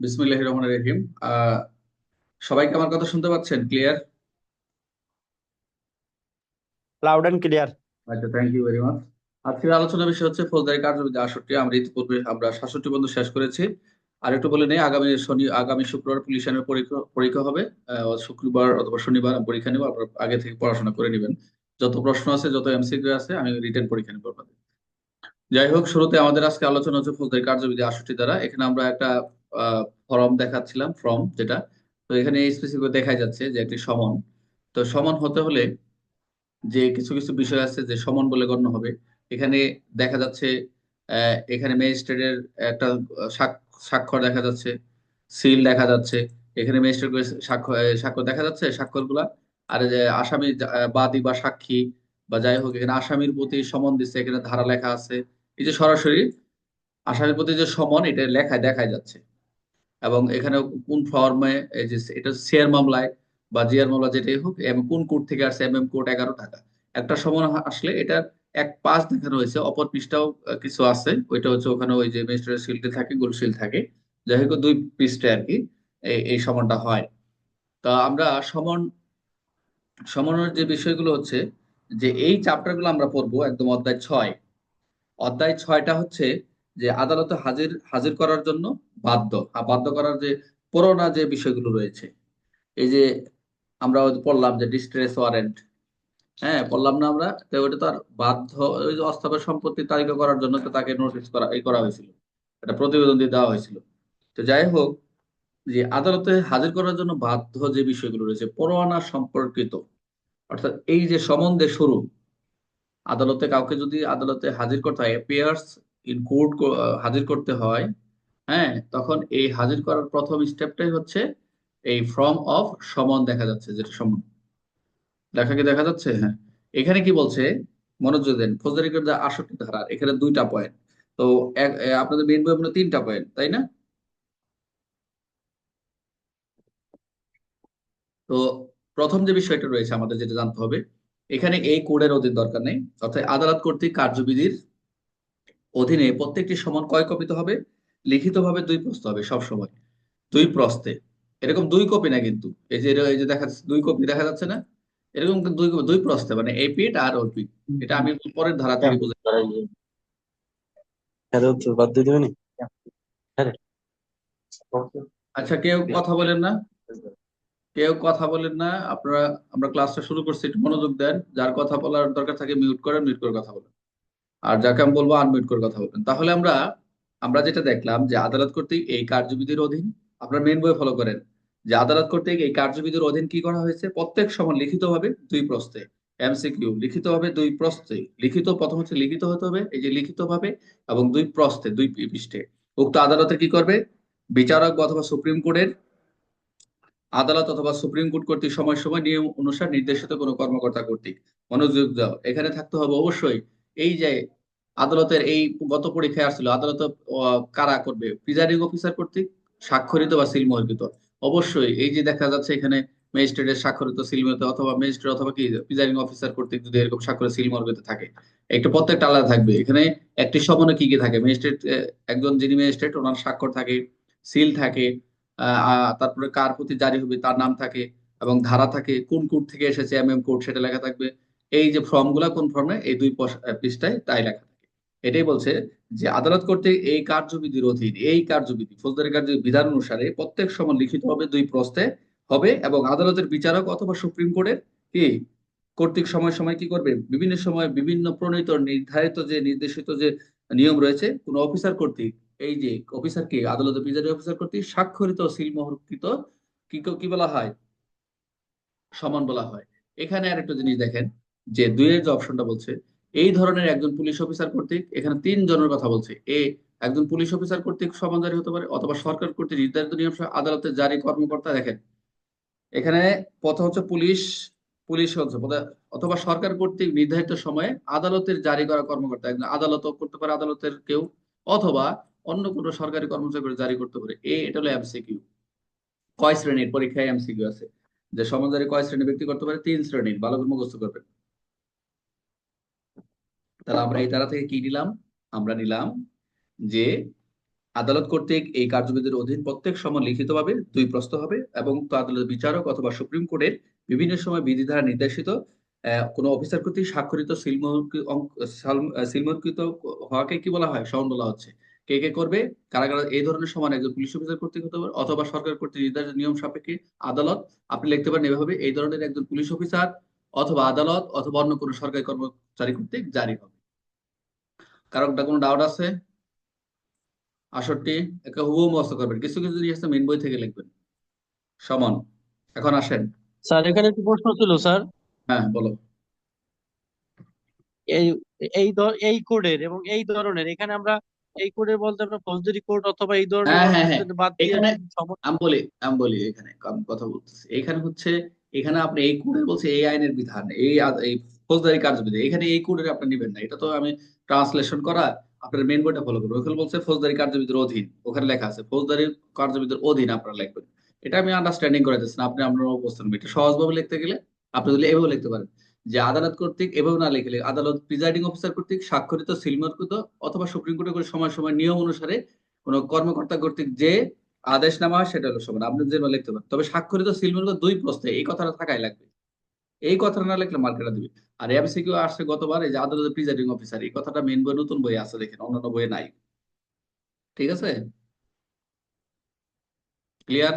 বিসমিল্লাহির রহমানির রহিম। সবাইকে আমার কথা শুনতে পাচ্ছেন? ক্লিয়ার লাউড অ্যান্ড ক্লিয়ার আচ্ছা থ্যাংক ইউ ভেরি মাচ আজকের আলোচনা বিষয় হচ্ছে ফৌজদারি কার্যবিধি আটষট্টি। আমরা ইতিপূর্বে আমরা সাতষট্টি পর্যন্ত শেষ করেছি। আর একটু বলে নেই আগামী শনি আগামী শুক্রবার পুলিশ আইনের পরীক্ষা পরীক্ষা হবে। শুক্রবার অথবা শনিবার পরীক্ষা নেব। আপনারা আগে থেকে পড়াশোনা করে নেবেন। যত প্রশ্ন আছে যত এমসিকিউ আছে আমি রিটেন পরীক্ষা নেব আপনাদের। যাই হোক শুরুতে আমাদের আজকে আলোচনা হচ্ছে ফৌজদারি কার্যবিধি আটষট্টি দ্বারা। এখানে আমরা একটা ফর্ম দেখাচ্ছিলাম ফর্ম যেটা। তো এখানে স্পেসিফিক দেখা যাচ্ছে যে একটি সমন। তো সমন হতে হলে যে কিছু কিছু বিষয় আছে যে সমন বলে গণ্য হবে। এখানে দেখা যাচ্ছে এখানে ম্যাজিস্ট্রেটের একটা স্বাক্ষর দেখা যাচ্ছে সিল দেখা যাচ্ছে। এখানে ম্যাজিস্ট্রেট স্বাক্ষর স্বাক্ষর দেখা যাচ্ছে, স্বাক্ষরগুলা। আর যে আসামি বাদী বা সাক্ষী বা যাই হোক, এখানে আসামির প্রতি সমন দিচ্ছে, এখানে ধারা লেখা আছে। এই যে সরাসরি আসামির প্রতি যে সমন, এটা লেখায় দেখা যাচ্ছে। এবং এখানে কোন ফর্মে এই যে এটা শেয়ার মামলায় বা জিআর মামলা যেটাই হোক কোন কোর্ট থেকে আসছে, এম এম কোর্ট এগারো টাকা। একটা সময় আসলে এটার এক পাশ দেখানো হয়েছে অপর পৃষ্ঠাও কিছু আছে। ওইটা হচ্ছে ওখানে ওই যে ম্যাজিস্ট্রেট শিল্ডে থাকে গোল সিল থাকে। যাই হোক, দুই পৃষ্ঠায় আর কি, এই সমানটা হয়। তা আমরা সমন, সমনের যে বিষয়গুলো হচ্ছে, যে এই চ্যাপ্টারগুলো আমরা পড়ব একদম অধ্যায় ছয়। অধ্যায় ছয়টা হচ্ছে যে আদালতে হাজির হাজির করার জন্য বাধ্য বাধ্য করার যে পুরোনা যে বিষয়গুলো রয়েছে, এই যে আমরা পড়লাম যে ডিস্ট্রেস ওয়ারেন্ট হ্যাঁ পড়লাম না আমরা, তো ওটা তো আর বাধ্য, ওই যে অস্থাবর সম্পত্তি তালিকা করার জন্য তো তাকে নোটিশ করা এই করা হয়েছিল, একটা প্রতিবেদন দিয়ে দেওয়া হয়েছিল। তো যাই হোক, যে আদালতে হাজির করার জন্য বাধ্য যে বিষয়গুলো রয়েছে পরোয়ানা সম্পর্কিত, অর্থাৎ এই যে সম্বন্ধে শুরু, আদালতে কাউকে যদি আদালতে হাজির করতে হয় অ্যাপিয়ার্স ইন কোর্ট হাজির করতে হয় হ্যাঁ তখন এই হাজির করার প্রথম স্টেপটাই হচ্ছে এই ফর্ম অফ সমন দেখা যাচ্ছে, যেটা সমন। দেখা কি দেখা যাচ্ছে? হ্যাঁ। এখানে কি বলছে? মনোযোগ দেন। ফৌজদারি কার্যে আটষট্টি ধারা এখানে দুইটা পয়েন্ট তো আপনাদের মেন বই মনে তিনটা পয়েন্ট তাই না? তো প্রথম যে বিষয়টা রয়েছে আমাদের যেটা জানতে হবে, এখানে এই কোডের অধীন দরকার নেই। অর্থাৎ আদালত কর্তৃক কার্যবিধির অধীনে প্রত্যেকটি সমন কয় কপিতে হবে? লিখিতভাবে দুই প্রস্ত হবে সব সময় দুই প্রস্তে এরকম দুই কপি না কিন্তু। এই যে এই যে দেখা যাচ্ছে দুই কপি দেখা যাচ্ছে না? এরকম দুই দুই প্রস্তে মানে এই পিঠ আর ওর পিঠ এটা আমি পরের ধারা থেকে বুঝে হ্যাঁ বাদ দিয়ে দেবেনি হ্যাঁ আচ্ছা কেউ কথা বলেন না? কেউ কথা বলেন না? আপনারা আমরা ক্লাসটা শুরু করছি একটু মনোযোগ দেন। যার কথা বলার দরকার থাকে মিউট করেন মিউট করে কথা বলেন। আর যাকে আমি বলব আনমিউট করে কথা বলবেন তাহলে আমরা আমরা যেটা দেখলাম যে আদালত কর্তৃক এই কার্যবিধির অধীন আপনার মেন বই ফলো করেন, যে আদালত কর্তৃক এই কার্যবিধির অধীন কি করা হয়েছে? প্রত্যেক সময় লিখিতভাবে দুই প্রস্তে এমসিকিউ লিখিতভাবে দুই প্রস্তে লিখিত প্রথম হচ্ছে লিখিত হতে হবে, এই যে লিখিতভাবে এবং দুই প্রস্তে দুই পৃষ্ঠে। উক্ত আদালতে কি করবে? বিচারক অথবা সুপ্রিম কোর্টের আদালত অথবা সুপ্রিম কোর্ট কর্তৃক সময় সময় নিয়ম অনুসার নির্দেশিত কোনো কর্মকর্তা কর্তৃক মনোযোগ দাও এখানে থাকতে হবে অবশ্যই এই যে আদালতের এই গত পরীক্ষায় আসছিল, আদালত কারা করবে? প্রিজাইডিং অফিসার কর্তৃক স্বাক্ষরিত বা সিলমোহরিত অবশ্যই, এই যে দেখা যাচ্ছে এখানে ম্যাজিস্ট্রেটের স্বাক্ষরিত সিলমোহরিত অথবা ম্যাজিস্ট্রেট অথবা কি, প্রিজাইডিং অফিসার কর্তৃক যদি এরকম স্বাক্ষরিত সিলমোহরিত থাকে, একটা প্রত্যেকটা আলাদা থাকবে। এখানে একটি সমনে কি কি থাকে? ম্যাজিস্ট্রেট একজন যিনি ম্যাজিস্ট্রেট, ওনার স্বাক্ষর থাকে, সিল থাকে তারপরে কার প্রতি জারি হবে, তার নাম থাকে এবং ধারা থাকে, কোন কোর্ট থেকে এসেছে এম এম কোর্ট, সেটা লেখা থাকবে। এই যে ফর্মগুলা কোন ফর্মে, এই দুই পৃষ্ঠায় তাই লেখা এটাই বলছে যে আদালত কর্তৃক এই কার্যবিধির অধীন এই কার্যবিধি, ফৌজদারি কার্য বিধান অনুসারে প্রত্যেক সময় লিখিত হবে, দুই প্রস্তে হবে এবং আদালতের বিচারক অথবা সুপ্রিম কোর্টের কি? কর্তৃক সময় সময় কি করবে? বিভিন্ন সময় বিভিন্ন প্রণীত নির্ধারিত যে নির্দেশিত যে নিয়ম রয়েছে, কোন অফিসার কর্তৃক, এই যে অফিসার কি? আদালতের প্রিজাইডিং অফিসার কর্তৃক স্বাক্ষরিত সিলমোহরকৃত কি কি বলা হয়? সমান বলা হয়। এখানে আর একটা জিনিস দেখেন যে দুইয়ের যে অপশনটা বলছে এই ধরনের একজন পুলিশ অফিসার কর্তৃক এখানে তিন জনের কথা বলছে। এ, একজন পুলিশ অফিসার কর্তৃক সমান জারি হতে পারে অথবা সরকার কর্তৃক নির্ধারিত নিয়ম সহ আদালতের জারি কর্মকর্তা দেখেন। এখানে প্রথম হচ্ছে পুলিশ পুলিশ হচ্ছে অথবা সরকার কর্তৃক নির্ধারিত সময়ে আদালতের জারি করা কর্মকর্তা, একজন আদালতও করতে পারে আদালতের কেউ, অথবা অন্য কোনো সরকারি কর্মচারী করে জারি করতে পারে। এ, এটা হলো এমসিকিউ কয় শ্রেণির? পরীক্ষায় এমসিকিউ আছে। যে সমাজের কয় শ্রেণির ব্যক্তি করতে পারে? তিন শ্রেণির, ভালো করে মুখস্থ করবেন। তাহলে আমরা এই তারা থেকে কি নিলাম? আমরা নিলাম যে আদালত কর্তৃক এই কার্যবিধির অধীন প্রত্যেক সময় লিখিতভাবে দুই প্রশ্ন হবে এবং তো আদালতের বিচারক অথবা সুপ্রিম কোর্টের বিভিন্ন সময় বিধি দ্বারা নির্দেশিত কোনো অফিসার কর্তৃক স্বাক্ষরিত সিলমোহর- অঙ্ক- সাল- হওয়াকে কি বলা হয়? সমান বলা হচ্ছে। কে কে করবে? কারা কারা এই ধরনের সমান একজন পুলিশ অফিসার কর্তৃক হতে পারে অথবা সরকার কর্তৃক নির্ধারিত নিয়ম সাপেক্ষে আদালত, আপনি লিখতে পারেন এভাবে, এই ধরনের একজন পুলিশ অফিসার অথবা আদালত অথবা অন্য কোনো সরকারি কর্মচারী কর্তৃক জারি হবে। কারোটা কোনো ডাউট আছে? আষট্টি একে হুবহু মুখস্থ করবেন। কিছু কিছু জিনিস আছে মেন বই থেকে লিখবেন। সমান। এখন আসেন। স্যার এখানে একটি প্রশ্ন ছিল স্যার। হ্যাঁ বলো। এই এই এই কোডের এবং এই ধরনের এখানে আমরা এই কোডের বলতে আমরা ফৌজদারি কোড অথবা এই ধরনের হ্যাঁ, হ্যাঁ, হ্যাঁ। বাদ দিয়ে এখানে আমি বলি আমি বলি এখানে কথা বলতেছি। এখানে হচ্ছে এখানে আপনি এই কোডের বলছে এই আইনের বিধান, এই এই ফৌজদারি কার্যবিধি, এখানে এই কোডের আপনি নেবেন না। এটা তো আমি ট্রান্সলেশন করা আপনার মেন বইটা ফলো করব। ওখানে বলছে ফৌজদারি কার্যবিধির অধীন, ওখানে লেখা আছে, ফৌজদারি কার্যবিধির অধীন আপনারা লিখবেন। এটা আমি আন্ডারস্ট্যান্ডিং করে দিচ্ছি আপনি আপনার অবস্থান এটা সহজভাবে লিখতে গেলে আপনি যদি এভাবে লিখতে পারেন। যে আদালত কর্তৃক এভাবে না লিখলে, আদালত প্রিজাইডিং অফিসার কর্তৃক স্বাক্ষরিত সিলমার্কৃত অথবা সুপ্রিম কোর্টে করে সময় সময়, নিয়ম অনুসারে কোন কর্মকর্তা কর্তৃক যে আদেশ নামা হয় সেটা হলো সমান আপনি যেভাবে লিখতে পারেন। তবে স্বাক্ষরিত সিলমার্ক দুই প্রশ্নে এই কথাটা থাকাই লাগবে। এই কথাটা না লিখলে মার্কেটটা দিবে। আর এমসিকিউ আসছে গতবার, এই যে আদালত প্রিজাইডিং অফিসার এই কথাটা মেন বই নতুন বই আছে দেখেন, অন্যান্য বইয়ে নাই। ঠিক আছে? ক্লিয়ার